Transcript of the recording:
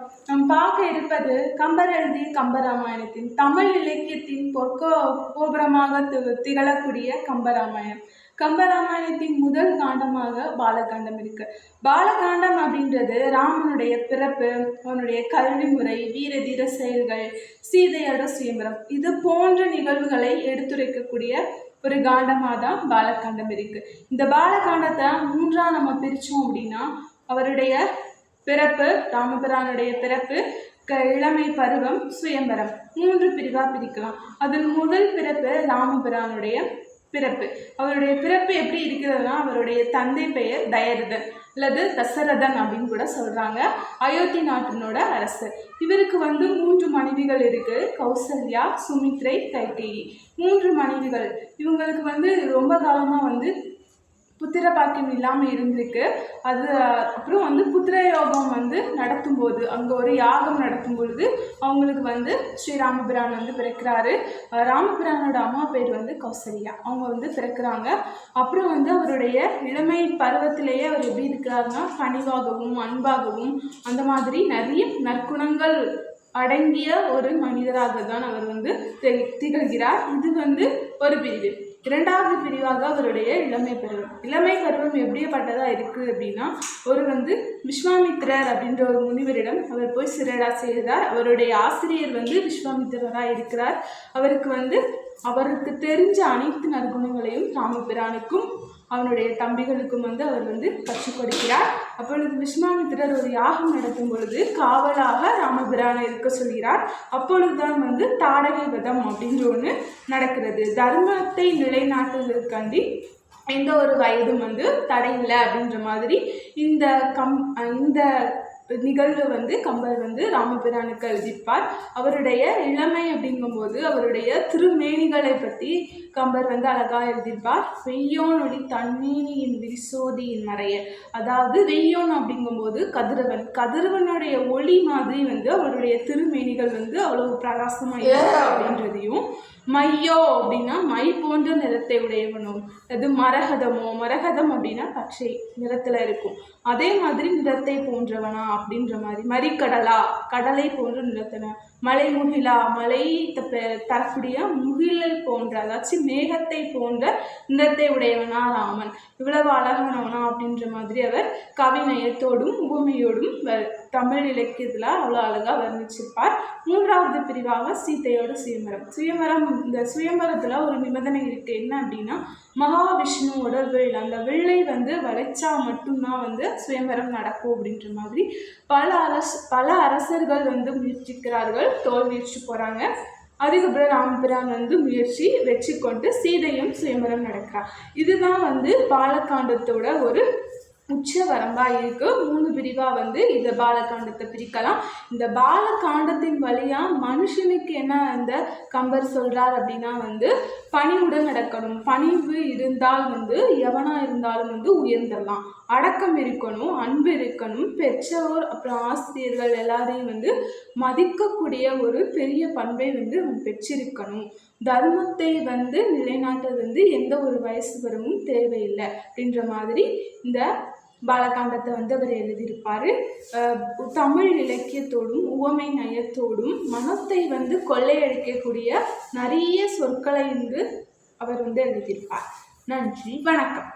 நாம் பார்க்க இருப்பது கம்பர் எழுதிய கம்பராமாயணத்தின் தமிழ் இலக்கியத்தின் பொற்கோ கோபுரமாக திகழக்கூடிய கம்பராமாயணம் கம்பராமாயணத்தின் முதல் காண்டமாக பாலகாண்டம் இருக்கு. பாலகாண்டம் அப்படின்றது ராமனுடைய பிறப்பு அவனுடைய கல்வி முறை வீர தீர செயல்கள் சீதையோட சுயம்பரம். இது போன்ற நிகழ்வுகளை எடுத்துரைக்கக்கூடிய ஒரு காண்டமாக தான் பாலகாண்டம் இருக்கு. இந்த பாலகாண்டத்தை மூன்றாக நம்ம பிரித்தோம் அப்படின்னா அவருடைய பிறப்பு ராமபிரானுடைய பிறப்பு க இளமை பருவம் சுயம்பரம். மூன்று பிரிவாக பிரிக்கலாம். அதன் முதல் பிறப்பு ராமபிரானுடைய பிறப்பு. அவருடைய பிறப்பு எப்படி இருக்கிறதுனா அவருடைய தந்தை பெயர் தயரதன் அல்லது தசரதன் அப்படின்னு கூட சொல்கிறாங்க அயோத்தி நாட்டினோட அரசர் இவருக்கு வந்து மூன்று மனைவிகள் இருக்குது கௌசல்யா சுமித்ரை கைகேயி. மூன்று மனைவிகள். இவங்களுக்கு வந்து ரொம்ப காலமாக வந்து புத்திர பாக்கியம் இல்லாமல் இருந்திருக்கு. அது அப்புறம் வந்து புத்திர யோகம் வந்து நடத்தும்போது அங்கே ஒரு யாகம் நடத்தும் பொழுது அவங்களுக்கு வந்து ஸ்ரீ ராமபிரான் வந்து பிறக்கிறாரு. ராமபிரானோட அம்மா பேர் வந்து கௌசல்யா அவங்க வந்து பிறக்கிறாங்க. அப்புறம் வந்து அவருடைய இளமை பருவத்திலேயே அவர் எப்படி இருக்கிறாருன்னா பணிவாகவும் அன்பாகவும் அந்த மாதிரி நிறைய நற்குணங்கள் அடங்கிய ஒரு மனிதராக தான் அவர் வந்து திகழ்கிறார். இது வந்து ஒரு பிரிவு. இரண்டாவது பிரிவாக அவருடைய இளமை பருவம். இளமை பருவம் எப்படிப்பட்டதாக இருக்குது அப்படின்னா ஒரு வந்து விஸ்வாமித்திரர் அப்படின்ற ஒரு முனிவரிடம் அவர் போய் சிறடா செய்கிறார் அவருடைய ஆசிரியர் வந்து விஸ்வாமித்திரராக இருக்கிறார். அவருக்கு வந்து அவருக்கு தெரிஞ்ச அனைத்து நற்குணங்களையும் ராமபிரானுக்கும் அவனுடைய தம்பிகளுக்கும் வந்து அவர் வந்து கற்றுக் கொடுக்கிறார். அப்பொழுது விஸ்வாமித்திரர் ஒரு யாகம் நடத்தும் பொழுது காவலாக ராமபிரானை இருக்க சொல்கிறார். அப்பொழுதுதான் வந்து தாடகை வதம் அப்படின்ற ஒன்று நடக்கிறது. தர்மத்தை நிலைநாட்டுவதற்காண்டி எந்த ஒரு வயதும் வந்து தடையில்லை அப்படின்ற மாதிரி இந்த கம் இந்த நிகழ்வு வந்து கம்பர் வந்து ராமபிரானுக்கு எழுதிப்பார் அவருடைய இளமை அப்படிங்கும்போது அவருடைய திருமேனிகளை பற்றி கம்பர் வந்து அழகாக எழுதியிருப்பார். வெய்யோனொடி தன்மேனியின் விரிசோதியின் மறைய. அதாவது வெய்யோன் அப்படிங்கும்போது கதிரவன் கதிரவனுடைய ஒளி மாதிரி வந்து அவருடைய திருமேனிகள் வந்து அவ்வளவு பிரகாசமாக இருக்கு அப்படின்றதையும் மையோ அப்படின்னா மை போன்ற நிறத்தை உடையவனும் அது மரகதமோ. மரகதம் அப்படின்னா பச்சை நிறத்தில் இருக்கும். அதே மாதிரி நிறத்தை போன்றவனா அப்படின்ற மாதிரி. மறிக்கடலா கடலை போன்ற நிறத்தன மலை முகிலா மலை த- தரக்கூடிய முகிலல் போன்ற அதாச்சும் மேகத்தை போன்ற நிறத்தை உடையவனா ராமன். இவ்வளவு அழகானவனா அப்படின்ற மாதிரி அவர் கவிநயத்தோடும் பூமியோடும் வ- தமிழ் இலக்கியத்தில் அவ்வளோ அழகாக வர்ணிச்சிருப்பார். மூன்றாவது பிரிவாக சீத்தையோட சுயமரம் சுயமரம் இந்த சுயமரத்தில் ஒரு நிபந்தனை இருக்குது என்ன அப்படின்னா மகாவிஷ்ணுவோட வில் அந்த வில்லை வந்து வளைச்சா மட்டும்தான் வந்து சுயமரம் நடக்கும் அப்படின்ற மாதிரி பல அரசு பல அரசர்கள் வந்து முயற்சிக்கிறார்கள். தோல்வியுற்று போகிறாங்க அதுக்கப்புறம் ராமபிரான் வந்து முயற்சி வெற்றி கொண்டு சீதையும் சுயம்பரம் நடக்கிறார் இதுதான் வந்து பாலகாண்டத்தோட ஒரு உச்ச வரம்பாக இருக்குது மூணு பிரிவாக வந்து இந்த பாலகாண்டத்தை பிரிக்கலாம். இந்த பாலகாண்டத்தின் வழியாக மனுஷனுக்கு என்ன அந்த கம்பர் சொல்கிறார் அப்படின்னா வந்து பணிவுடன் நடக்கணும் பணிவு இருந்தால் வந்து எவனாக இருந்தாலும் வந்து உயர்ந்துடலாம் அடக்கம் இருக்கணும் அன்பு இருக்கணும். பெற்றோர் அப்புறம் ஆசிரியர்கள் எல்லாரையும் வந்து மதிக்கக்கூடிய ஒரு பெரிய பண்பை வந்து அவன் பெற்றிருக்கணும். தர்மத்தை வந்து நிலைநாட்டுறது வந்து எந்த ஒரு வயசு வரவும் தேவையில்லை அப்படின்ற மாதிரி இந்த பாலகாண்டத்தை வந்து அவர் எழுதியிருப்பார். தமிழ் இலக்கியத்தோடும் உவமை நயத்தோடும் மனத்தை வந்து கொள்ளையடிக்கக்கூடிய நிறைய சொற்களை வந்து அவர் வந்து எழுதியிருப்பார். நன்றி வணக்கம்.